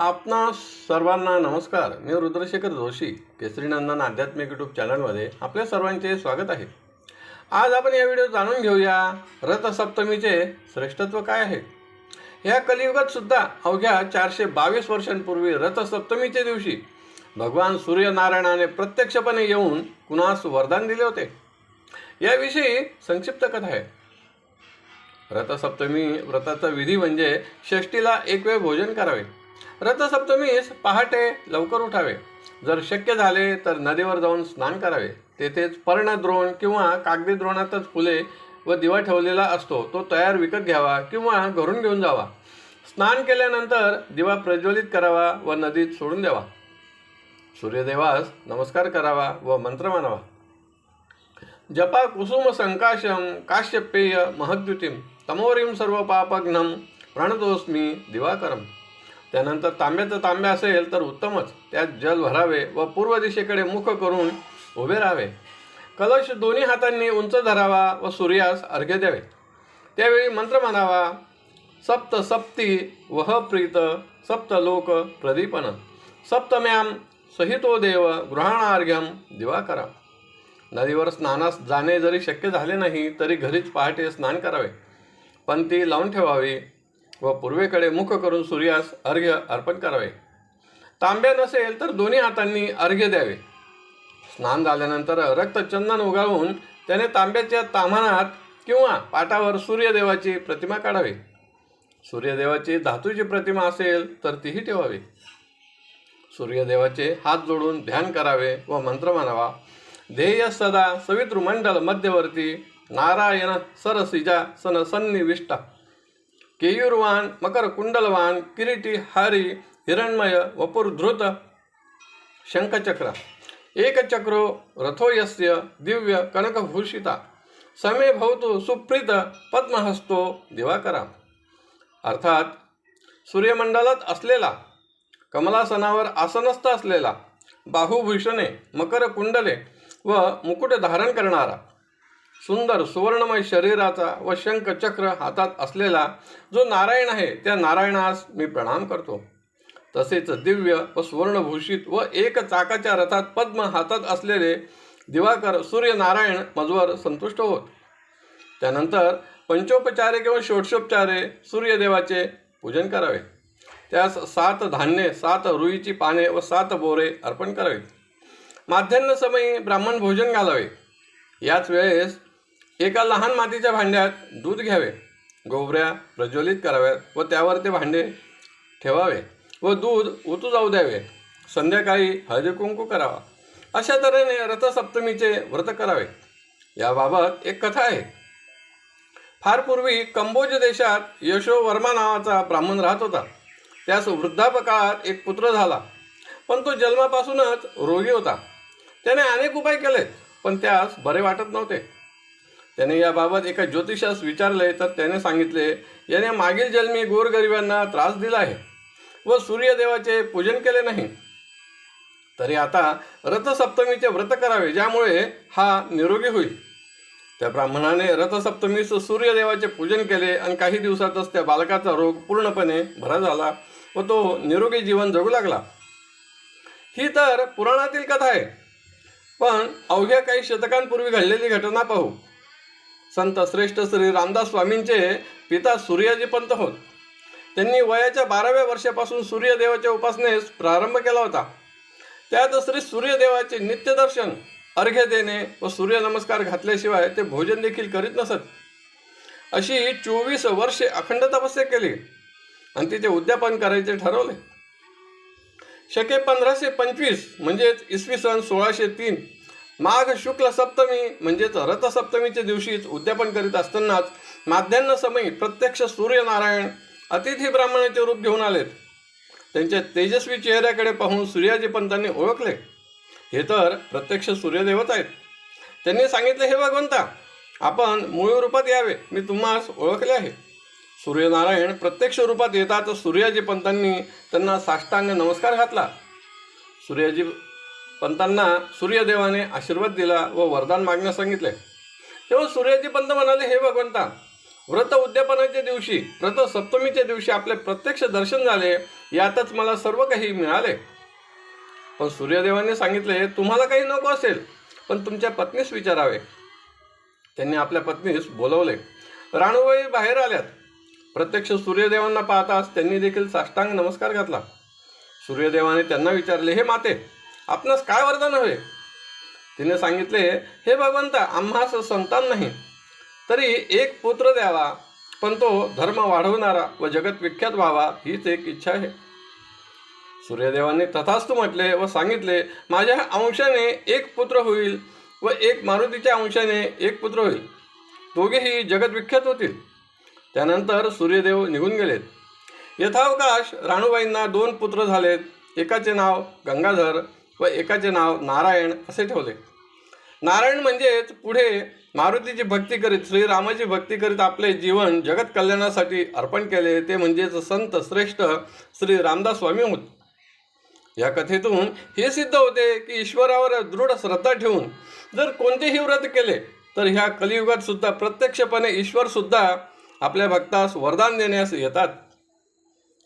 आपणा सर्वांना नमस्कार. मी रुद्रशेखर जोशी केसरीनंदन आध्यात्मिक यूट्यूब चॅनलमध्ये आपल्या सर्वांचे स्वागत आहे. आज आपण या व्हिडिओ जाणून घेऊया रथसप्तमीचे श्रेष्ठत्व काय आहे? या कलियुगात सुद्धा अवघ्या चारशे बावीस वर्षांपूर्वी रथसप्तमीच्या दिवशी भगवान सूर्यनारायणाने प्रत्यक्षपणे येऊन कुणास वरदान दिले होते? याविषयी संक्षिप्त कथा आहे. रथसप्तमी व्रताचा विधी म्हणजे षष्टीला एक वेळ भोजन करावे. रथसप्तमीस पहाटे लवकर उठावे. जर शक्य झाले तर नदीवर जाऊन स्नान करावे. तेथेच पर्णद्रोण किंवा कागदी द्रोणातच फुले व दिवा ठेवलेला असतो. तो तयार विकत घ्यावा किंवा घरून घेऊन जावा. स्नान केल्यानंतर दिवा प्रज्वलित करावा व नदीत सोडून द्यावा. सूर्यदेवास नमस्कार करावा व मंत्र मानावा. जपा कुसुम संकाशम काश्यपेय महद्युतीम तमोरीम सर्व पापघ्नम प्रणतोस्मी दिवाकरम. त्यानंतर तांब्याचं तांब्या असेल तर उत्तमच. त्यात जल भरावे व पूर्व दिशेकडे मुख करून उभे राहावे. कलश दोन्ही हातांनी उंच धरावा व सूर्यास अर्घ्य द्यावे. त्यावेळी मंत्र म्हणावा सप्त सप्ती वह प्रीत सप्त लोक प्रदीपन. सप्तम्याम सहितो देव गृहाणार्घ्यम दिवाकरा. नदीवर स्नानास जाणे जरी शक्य झाले नाही तरी घरीच पहाटे स्नान करावे. पण ती लावून ठेवावी. व पूर्वेकडे मुख करून सूर्यास अर्घ्य अर्पण करावे. तांब्या नसेल तर दोन्ही हातांनी अर्घ्य द्यावे. स्नान झाल्यानंतर रक्तचंदन उगाळून त्याने तांब्याच्या ताम्हाणात किंवा पाटावर सूर्यदेवाची प्रतिमा काढावी. सूर्यदेवाची धातूची प्रतिमा असेल तर तीही ठेवावी. सूर्यदेवाचे हात जोडून ध्यान करावे व मंत्र म्हणावा. ध्येय सदा सवितृमंडल मध्यवर्ती. नारायण सरसिजा सनसन्निविष्टा केयुर्वान मकरकुंडलवान किरीटी हारी हिरण्मय वपुर्धृत शंखचक्र. एकचक्रो रथो यस्य दिव्य कनकभूषिता. समे भवतु सुप्रीत पद्महस्तो दिवाकरा. अर्थात सूर्यमंडलात असलेला कमलासनावर आसनस्थ असलेला बाहुभूषणे मकरकुंडले व मुकुट धारण करणारा सुंदर सुवर्णमय शरीराचा व शंखचक्र हातात असलेला जो नारायण आहे त्या नारायणास मी प्रणाम करतो. तसेच दिव्य व सुवर्णभूषित व एक चाकाच्या रथात पद्म हातात असलेले दिवाकर सूर्यनारायण मजवर संतुष्ट होत. त्यानंतर पंचोपचारे किंवा षोडशोपचारे सूर्यदेवाचे पूजन करावे. त्यास सात धान्ये सात रुईची पाने व सात बोरे अर्पण करावे. माध्यान्ह समयी ब्राह्मण भोजन घालावे. याच वेळेस एका लहान मातीच्या भांड्यात दूध घ्यावे गोवऱ्या प्रज्वलित कराव्यात व त्यावर ते भांडे ठेवावे व दूध उतू जाऊ द्यावे. संध्याकाळी हळदी कुंकू करावा. अशा तऱ्हेने रथसप्तमीचे व्रत करावे. याबाबत एक कथा आहे. फार पूर्वी कंबोज देशात यशोवर्मा नावाचा ब्राह्मण राहत होता. त्यास वृद्धापकाळात एक पुत्र झाला. पण तो जन्मापासूनच रोगी होता. त्याने अनेक उपाय केले पण त्यास बरे वाटत नव्हते. त्याने याबाबत एका ज्योतिषास विचारले तर त्याने सांगितले याने मागील जन्मी गोरगरिबांना त्रास दिला आहे व सूर्यदेवाचे पूजन केले नाही. तरी आता रथसप्तमीचे व्रत करावे ज्यामुळे हा निरोगी होईल. त्या ब्राह्मणाने रथसप्तमीस सूर्यदेवाचे पूजन केले आणि काही दिवसातच त्या बालकाचा रोग पूर्णपणे भरा झाला व तो निरोगी जीवन जगू लागला. ही तर पुराणातील कथा आहे. पण अवघ्या काही शतकांपूर्वी घडलेली घटना पाहू. संत श्रेष्ठ श्री रामदास स्वामींचे पिता सूर्यजी पंत होत. त्यांनी वयाच्या बाराव्या वर्षापासून सूर्यदेवाच्या उपासनेस प्रारंभ केला होता. त्यात श्री सूर्यदेवाचे नित्यदर्शन अर्घ्य देणे व सूर्यनमस्कार घातल्याशिवाय ते भोजन देखील करीत नसत. अशी चोवीस वर्षे अखंड तपस्या केली आणि तिचे उद्यापन करायचे ठरवले. शके पंधराशे पंचवीस म्हणजेच इसवी सन सोळाशे तीन माघ शुक्ल सप्तमी म्हणजेच रथसप्तमीच्या दिवशीच उद्यापन करीत असतानाच माध्यान्ह समयी प्रत्यक्ष सूर्यनारायण अतिथी ब्राह्मणाचे रूप घेऊन आलेत. त्यांच्या तेजस्वी चेहऱ्याकडे पाहून सूर्याजी पंतांनी ओळखले. हे तर प्रत्यक्ष सूर्यदेवत आहेत. त्यांनी सांगितले हे भगवंता आपण मूळ रूपात यावे. मी तुम्हास ओळखले आहे. सूर्यनारायण प्रत्यक्ष रूपात येतात सूर्याजी पंतांनी त्यांना साष्टांग नमस्कार घातला. सूर्याजी पंतांना सूर्यदेवाने आशीर्वाद दिला व वरदान मागण्यास सांगितले. तेव्हा सूर्याजी पंत म्हणाले हे भगवंता व्रत उद्यापनाच्या दिवशी व्रत सप्तमीच्या दिवशी आपले प्रत्यक्ष दर्शन झाले यातच मला सर्व काही मिळाले. पण सूर्यदेवाने सांगितले तुम्हाला काही नको असेल पण तुमच्या पत्नीस विचारावे. त्यांनी आपल्या पत्नीस बोलवले. राणूबाई बाहेर आल्यात. प्रत्यक्ष सूर्यदेवांना पाहताच त्यांनी देखील साष्टांग नमस्कार घातला. सूर्यदेवाने त्यांना विचारले हे माते आपणास काय वरदान हवे? तिने सांगितले हे भगवंत आम्हास संतान नाही. तरी एक पुत्र द्यावा पण तो धर्म वाढवणारा व जगत विख्यात व्हावा हीच एक इच्छा आहे. सूर्यदेवाने तथास्तु म्हटले व सांगितले माझ्या अंशाने एक पुत्र होईल व एक मारुतीच्या अंशाने एक पुत्र होईल. दोघेही जगतविख्यात होतील. त्यानंतर सूर्यदेव निघून गेलेत. यथावकाश राणूबाईंना दोन पुत्र झालेत. एकाचे नाव गंगाधर व एकाचे नाव नारायण असे ठेवले. नारायण म्हणजेच पुढे मारुतीची भक्ती करीत श्रीरामाची भक्ती करीत आपले जीवन जगत कल्याणासाठी अर्पण केले. ते म्हणजेच संत श्रेष्ठ श्री रामदास स्वामी होत. या कथेतून हे सिद्ध होते की ईश्वरावर दृढ श्रद्धा ठेवून जर कोणतेही व्रत केले तर ह्या कलियुगात सुद्धा प्रत्यक्षपणे ईश्वर सुद्धा आपल्या भक्तास वरदान देण्यास येतात.